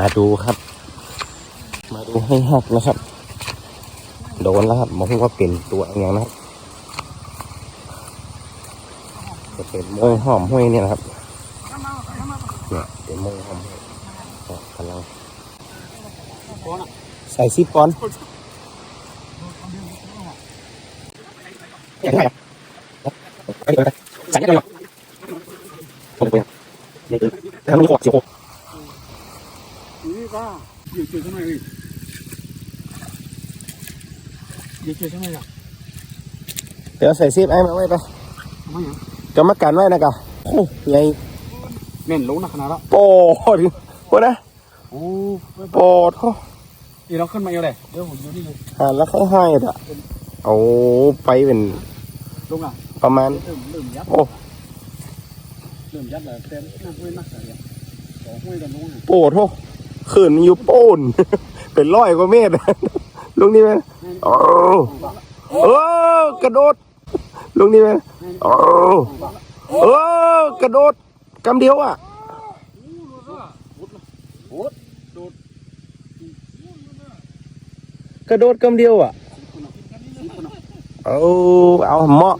มาดูครับ มาดูให้หักนะครับ โดนแล้วครับมองว่าเป็นตัวอย่างนะครับจะเป็นมวยหอมห้วยเนี่ยนะครับเนี่ยเป็นมวยหอมห้วยกำลังใส่ซิปอนอย่างไรใส่ยังไงวะผมไปนี่คือแล้วมันขวดเสียว นี่ก็อยู่จุดทำไมอีกอยู่จุดทำไมล่ะเดี๋ยวใส่ซิปไอ้มาไว้ไปทำไมอะกรรมการไว้นะกะโอ้ใหญ่แม่นรู้นะขนาดละโปถึงโปนะโอ้โปดเขาอีเราขึ้นมาอยู่เลยเดี๋ยวผมอยู่นี่เลยหันแล้วค่อยให้อะเอาไปเป็นลุงอะประมาณเริ่มเริ่มยัดโอ้เริ่มยัดเลยเต็มนั่งห้วยนักเลยสองห้วยกันลุงอะโปดโห ขืนอยู่โป้น เป็นร้อยกว่าเมตรลุงนี่ไหมโอ้เออกระโดดลุงนี่ไหมโอ้เออกระโดดกำเดียวอะกระโดดกำเดียวอะ เอาเอาเหมาะ